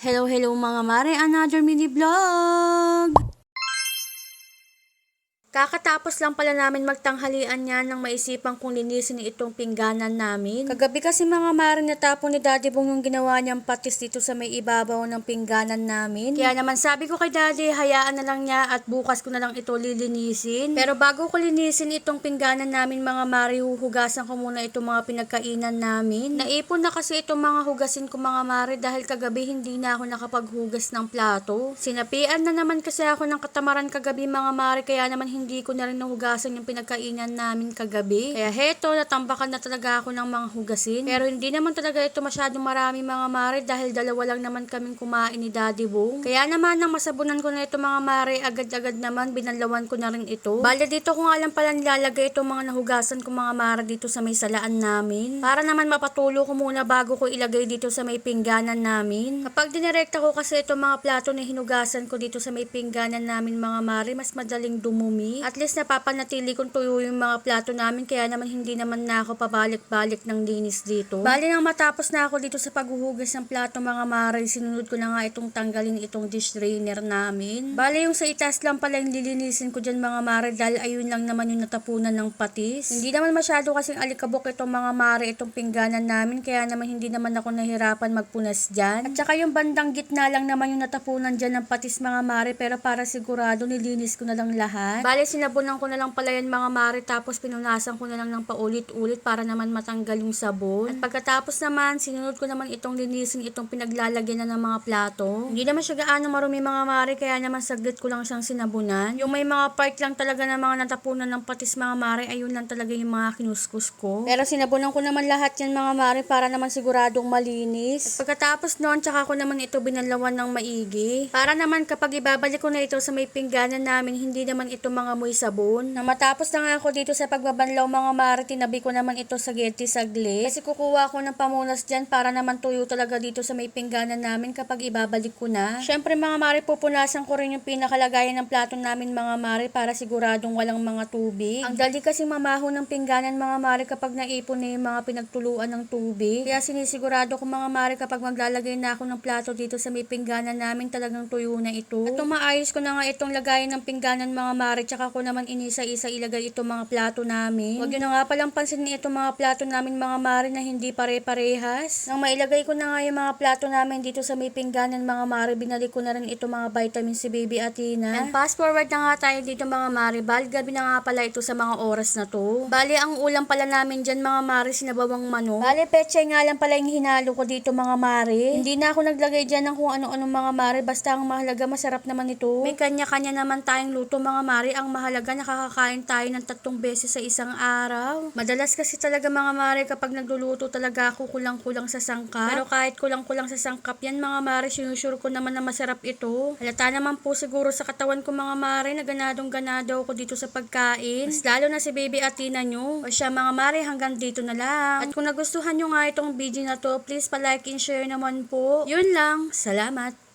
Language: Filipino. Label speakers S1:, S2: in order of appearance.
S1: Hello, hello mga mare, another mini vlog! Kakatapos lang pala namin magtanghalian yan nang maisipan kong linisin itong pingganan namin. Kagabi kasi mga mare natapon ni Daddy Bong yung ginawa niyang patis dito sa may ibabaw ng pingganan namin. Kaya naman sabi ko kay Daddy, hayaan na lang niya at bukas ko na lang ito lilinisin. Pero bago ko linisin itong pingganan namin mga mare, huhugasan ko muna itong mga pinagkainan namin. Naipon na kasi itong mga hugasin ko mga mare dahil kagabi hindi na ako nakapaghugas ng plato. Sinapian na naman kasi ako ng katamaran kagabi mga mare kaya naman hindi ko na rin nahugasan yung pinagkainan namin kagabi. Kaya heto, natambakan na talaga ako ng mga hugasin. Pero hindi naman talaga ito masyadong marami mga mare dahil dalawa lang naman kaming kumain ni Daddy Bong. Kaya naman nang masabunan ko na ito mga mare, agad-agad naman binalawan ko na rin ito. Bale dito ko nga lang pala nilalagay itong mga nahugasan ko mga mare dito sa may salaan namin. Para naman mapatulo ko muna bago ko ilagay dito sa may pingganan namin. Kapag dinirekta ko kasi itong mga plato na hinugasan ko dito sa may pingganan namin mga mare, mas madaling dumumi. At least napapanatili kong tuyo yung mga plato namin kaya naman hindi naman na ako pabalik-balik ng linis dito. Bali nang matapos na ako dito sa paghuhugas ng plato mga mare, sinunod ko na nga itong tanggalin itong dish drainer namin. Bali yung sa itaas lang pala yung lilinisin ko dyan mga mare dahil ayun lang naman yung natapunan ng patis. Hindi naman masyado kasing alikabok itong mga mare itong pingganan namin kaya naman hindi naman ako nahirapan magpunas dyan. At saka yung bandang gitna lang naman yung natapunan dyan ng patis mga mare pero para sigurado nilinis ko na lang lahat. Bale sinabunan ko na lang pala yan mga mare tapos pinunasan ko na lang ng paulit-ulit para naman matanggal yung sabon. At pagkatapos naman sinunod ko naman itong linisin itong pinaglalagyan na ng mga plato. Hindi naman siya gaano marumi mga mare kaya naman saglit ko lang siyang sinabunan. Yung may mga part lang talaga na mga natapunan ng patis mga mare ayun lang talaga yung mga kinuskus ko. Pero sinabunan ko naman lahat yan mga mare para naman siguradong malinis. At pagkatapos noon tsaka ko naman ito binalawan ng maigi. Para naman kapag ibabalik ko na ito sa may pingganan namin hindi naman ito mga moy sabon. Na matapos na nga ako dito sa pagbabanlaw mga mare tinabi ko naman ito sa geti saglit. Kasi kukuha ko ng pamunas dyan para naman tuyo talaga dito sa may pingganan namin kapag ibabalik ko na. Syempre mga mare pupunasan ko rin yung pinakalagayan ng plato namin mga mare para siguradong walang mga tubig. Ang dali kasi mamaho ng pingganan mga mare kapag naipon na yung mga pinagtuluan ng tubig. Kaya sinisigurado ko mga mare kapag maglalagay na ako ng plato dito sa may pingganan namin talagang tuyo na ito. At tumaayos ko na nga itong lagayan ng pingganan mga mare ko naman inisa-isa ilagay itong mga plato namin. Huwag yun na nga palang pansinin itong mga plato namin mga mare na hindi pare-parehas. Nang mailagay ko na nga yung mga plato namin dito sa may pingganan mga mare, binalik ko na rin itong mga vitamin si baby Athena. And fast forward na nga tayo dito mga mare, bali gabi na nga pala ito sa mga oras na to. Bali ang ulam pala namin dyan mga mare, sinabawang manok. Bali pechay nga lang pala yung hinalo ko dito mga mare. Hindi na ako naglagay dyan ng kung ano-ano mga mare, basta ang mahalaga masarap naman ito. May kanya-kanya naman tayong luto mga mare, ang mahalaga nakakakain tayo ng tatlong beses sa isang araw. Madalas kasi talaga mga mare kapag nagluluto talaga ako kulang-kulang sa sangkap. Pero kahit kulang-kulang sa sangkap yan mga mare, sinusure ko naman na masarap ito. Halata naman po siguro sa katawan ko mga mare na ganadong ganado ako dito sa pagkain. Mas lalo na si baby Atina nyo. O siya mga mare hanggang dito na lang. At kung nagustuhan nyo nga itong video na to, please pa-like and share naman po. Yun lang. Salamat.